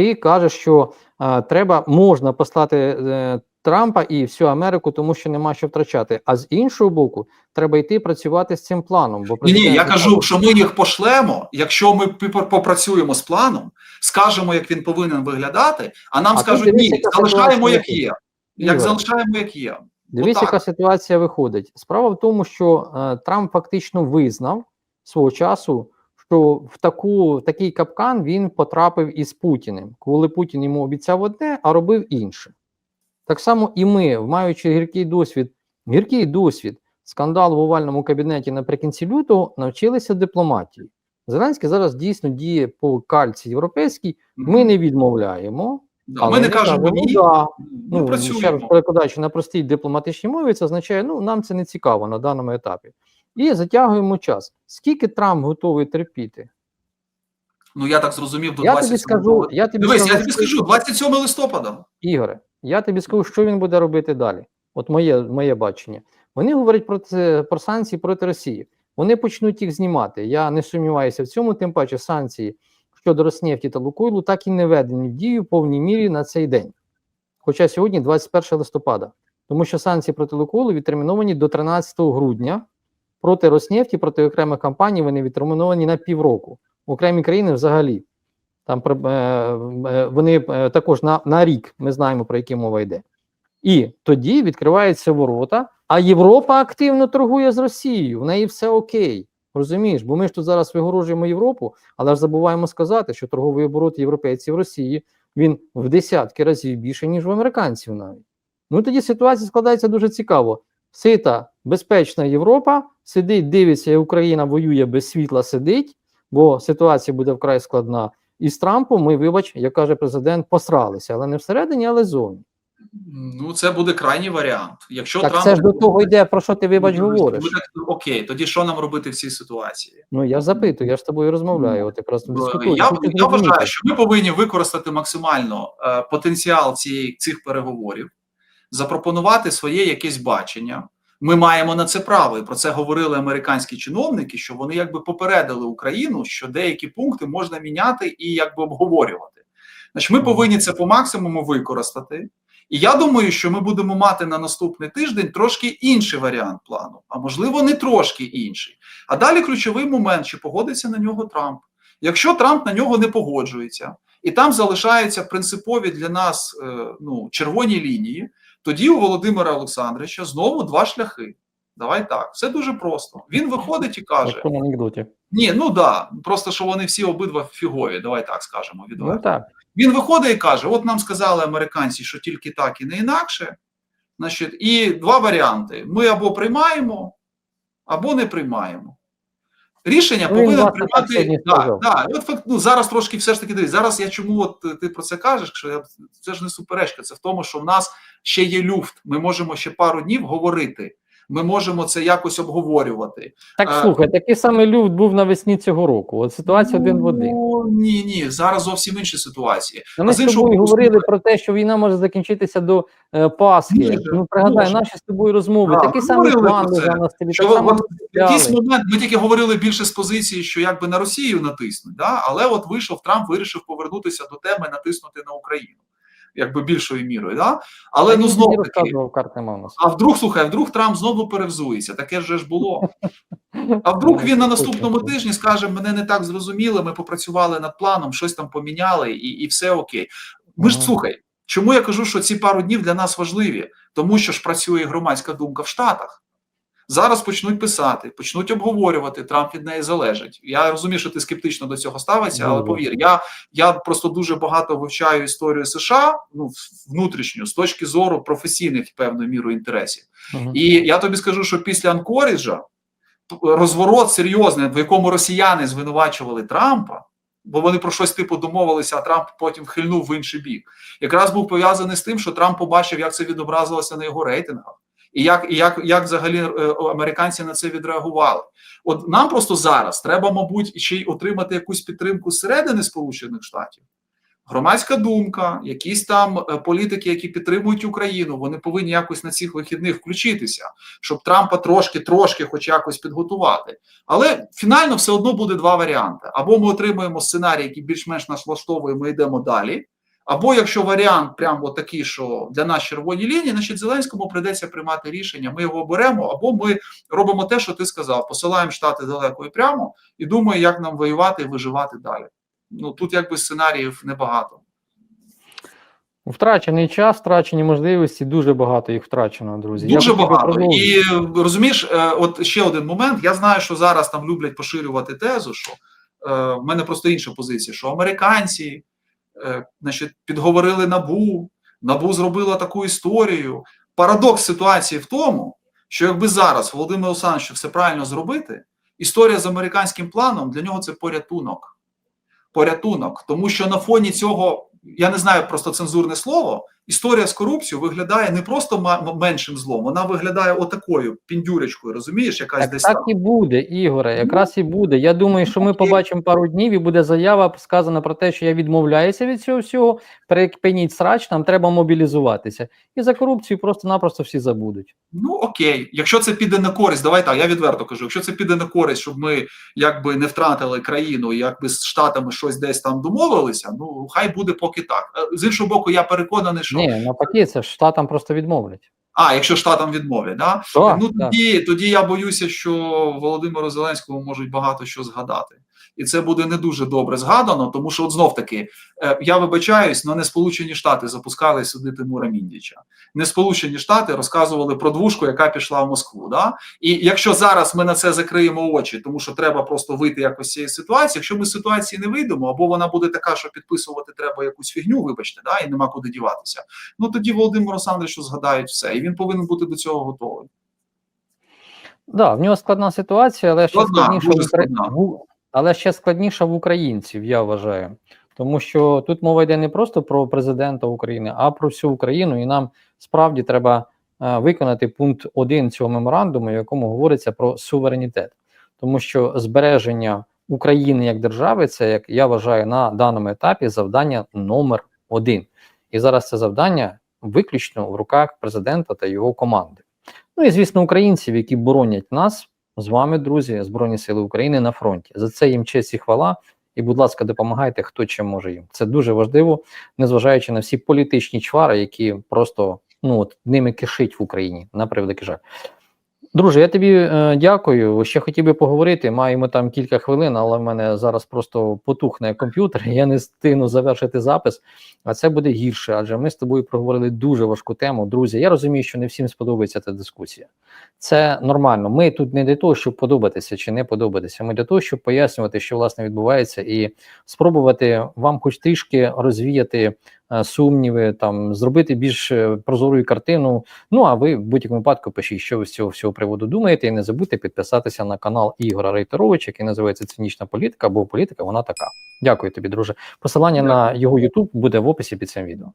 ти кажеш, що е, треба можна послати е, Трампа і всю Америку, тому що нема що втрачати. А з іншого боку, треба йти працювати з цим планом. Бо Ні, ні, я кажу, що ми їх пошлемо, якщо ми попрацюємо з планом, скажемо, як він повинен виглядати, а нам А скажуть, ні, залишаємо як є. Як Ігор. залишаємо як є. Дивись, яка ситуація виходить. Справа в тому, що е, Трамп фактично визнав свого часу, що в таку в такий капкан він потрапив із Путіним, коли Путін йому обіцяв одне, а робив інше. Так само і ми, маючи гіркий досвід, гіркий досвід, скандал в овальному кабінеті наприкінці лютого, навчилися дипломатії. Зеленський зараз дійсно діє по кальці європейській. Ми не відмовляємо. Да, але ми не кажемо кажемо, ні, да, ми Ну, ще раз перекладаючи на простій дипломатичній мові, це означає, ну нам це не цікаво на даному етапі. І затягуємо час. Скільки Трамп готовий терпіти? Ну я так зрозумів до Я 27 тобі скажу, я тобі Дивись, скажу, я тобі скажу, 27 листопада. Ігоре, я тобі скажу, що він буде робити далі. От моє, моє бачення. Вони говорять про це про санкції проти Росії. Вони почнуть їх знімати. Я не сумніваюся в цьому, тим паче санкції щодо Роснефті та Лукойлу так і не введені в дію в повній мірі на цей день. Хоча сьогодні 21 листопада, тому що санкції проти Лукойлу відтерміновані до 13 грудня. Проти Роснефті, проти окремих компаній вони відтерміновані на півроку. Окремі країни взагалі. Там е, е, вони е, також на, на рік ми знаємо, про які мова йде. І тоді відкриваються ворота, а Європа активно торгує з Росією. В неї все окей. Розумієш, бо ми ж тут зараз вигорожуємо Європу, але ж забуваємо сказати, що торговий оборот європейців Росії він в десятки разів більше, ніж в американців навіть. Ну тоді ситуація складається дуже цікаво. Сита, безпечна Європа сидить, дивиться, як Україна воює без світла, сидить, бо ситуація буде вкрай складна. І з Трампом ми, вибач, як каже президент, посралися, але не всередині, але зовні. Ну це буде крайній варіант. Якщо Так Трамп це ж до того йде, про що ти вибач Ну, говориш. Окей, тоді що нам робити в цій ситуації? Ну я запитую, я ж з тобою розмовляю. От якраз Е, дискутую. Я, Хочу я вважаю, що ми повинні використати максимально е, потенціал цієї цих переговорів, запропонувати своє якесь бачення. Ми маємо на це право, і про це говорили американські чиновники, що вони якби попередили Україну, що деякі пункти можна міняти і якби обговорювати. Значить, ми повинні це по максимуму використати. І я думаю, що ми будемо мати на наступний тиждень трошки інший варіант плану, а можливо, не трошки інший. А далі ключовий момент: чи погодиться на нього Трамп. Якщо Трамп на нього не погоджується, і там залишаються принципові для нас е, ну, червоні лінії, тоді у Володимира Олександровича знову два шляхи. Давай так, все дуже просто. Він виходить і каже: Як в анекдоті. ні, ну да, просто що вони всі обидва фігові, давай так скажемо Ну так. Він виходить і каже: от нам сказали американці, що тільки так і не інакше. Значить, і два варіанти: ми або приймаємо, або не приймаємо. Рішення Ну, він, повинен приймати. Да, да, і от факт, ну, зараз трошки все ж таки дивись. Зараз я чому от ти про це кажеш? Що я, це ж не суперечка, це в тому, що в нас ще є люфт. Ми можемо ще пару днів говорити. Ми можемо це якось обговорювати. Так А- слухай, такий самий люфт був навесні цього року. От ситуація один в один. Ну, ні, ні, зараз зовсім інші ситуації. Ми а з з тобою боку, говорили про те, що війна може закінчитися до е, Пасхи. Може, ну пригадай може. наші з тобою розмови. Да, Такий ми самий план на столі. Що Так само от в якийсь момент ми тільки говорили більше з позиції, що якби на Росію натиснуть, да? але от вийшов Трамп, вирішив повернутися до теми натиснути на Україну, якби більшою мірою. Да? Але А ну знову таки, а вдруг слухай, вдруг Трамп знову перевзується, таке вже ж було. А вдруг він на наступному тижні скаже: мене не так зрозуміли, ми попрацювали над планом, щось там поміняли, і, і все окей. Ми ж слухай, чому я кажу, що ці пару днів для нас важливі? Тому що ж працює громадська думка в Штатах. Зараз почнуть писати, почнуть обговорювати. Трамп від неї залежить. Я розумію, що ти скептично до цього ставишся, але Дуже. повір, я, я просто дуже багато вивчаю історію США, ну внутрішню, з точки зору професійних певною мірою інтересів. Мгм. І я тобі скажу, що після Анкоріджа розворот серйозний, в якому росіяни звинувачували Трампа, бо вони про щось типу домовилися, а Трамп потім хильнув в інший бік. Якраз був пов'язаний з тим, що Трамп побачив, як це відобразилося на його рейтингах. І як, і як, як взагалі е, американці на це відреагували? От нам просто зараз треба, мабуть, ще й отримати якусь підтримку зсередини Сполучених Штатів. громадська думка, якісь там е, політики, які підтримують Україну, вони повинні якось на цих вихідних включитися, щоб Трампа трошки, трошки, хоч якось підготувати. Але фінально все одно буде два варіанти: або ми отримуємо сценарій, який більш-менш нас влаштовує, ми йдемо далі. Або якщо варіант прямо такий, що для нас червоні лінії, значить Зеленському прийдеться приймати рішення. Ми його беремо, або ми робимо те, що ти сказав: посилаємо штати далеко і прямо, і думаємо, як нам воювати і виживати далі. Ну тут якби сценаріїв небагато. Втрачений час, втрачені можливості, дуже багато їх втрачено, друзі. Дуже багато. І розумієш, е, от ще один момент. Я знаю, що зараз там люблять поширювати тезу, що е, в мене просто інша позиція, що американці значить, підговорили набу, набу зробила таку історію. Парадокс ситуації в тому, що якби зараз Володимир Олександрович все правильно зробити, історія з американським планом для нього це порятунок. Порятунок, тому що на фоні цього я не знаю просто цензурне слово. Історія з корупцією виглядає не просто меншим злом, вона виглядає отакою піндюречкою, розумієш, якась Так, десь так і буде, Ігоре, якраз і буде. Я думаю, що ми побачимо пару днів і буде заява сказана про те, що я відмовляюся від цього всього. Перепиніть срач, нам треба мобілізуватися. І за корупцію просто-напросто всі забудуть. Ну окей, якщо це піде на користь, давай так, я відверто кажу. Якщо це піде на користь, щоб ми якби не втратили країну, якби з штатами щось десь там домовилися, ну хай буде поки так. Е, З іншого боку, я переконаний, що Ні, навпаки, це ж штатам просто відмовлять. а якщо штатам відмовлять, да? Так, ну так. тоді, тоді я боюся, що Володимиру Зеленському можуть багато що згадати. І це буде не дуже добре згадано, тому що от знов таки е, я вибачаюсь, але не Сполучені Штати запускали сюди Тимура Міндіча. Не Сполучені Штати розказували про двушку, яка пішла в Москву. Да? І якщо зараз ми на це закриємо очі, тому що треба просто вийти якось з цієї ситуації. Якщо ми з ситуації не вийдемо, або вона буде така, що підписувати треба якусь фігню, вибачте, да, і нема куди діватися. Ну тоді Володимир Олександровичу згадають все, і він повинен бути до цього готовий. Да, в нього складна ситуація, але ще в складна. в- але ще складніша в українців, я вважаю. Тому що тут мова йде не просто про президента України, а про всю Україну, і нам справді треба е, виконати пункт 1 цього меморандуму, в якому говориться про суверенітет, тому що збереження України як держави це, як я вважаю, на даному етапі завдання номер один. І зараз це завдання виключно в руках президента та його команди. Ну і звісно, українців, які боронять нас з вами, друзі, Збройні Сили України на фронті. За це їм честь і хвала. І, будь ласка, допомагайте, хто чим може їм. Це дуже важливо, незважаючи на всі політичні чвари, які просто ну от ними кишить в Україні, на превеликий жаль. Друже, я тобі е, дякую. Ще хотів би поговорити. Маємо там кілька хвилин, але в мене зараз просто потухне комп'ютер. Я не встигну завершити запис, а це буде гірше, адже ми з тобою проговорили дуже важку тему. Друзі, я розумію, що не всім сподобається ця дискусія. Це нормально. Ми тут не для того, щоб подобатися чи не подобатися. Ми для того, щоб пояснювати, що власне відбувається, і спробувати вам, хоч трішки розвіяти сумніви, там зробити більш е, прозору картину. Ну а ви в будь-якому випадку пишіть, що ви з цього всього приводу думаєте, і не забудьте підписатися на канал Ігора Рейтеровича, який називається Цинічна політика, бо політика вона така. Дякую тобі, друже. Посилання на його YouTube буде в описі під цим відео.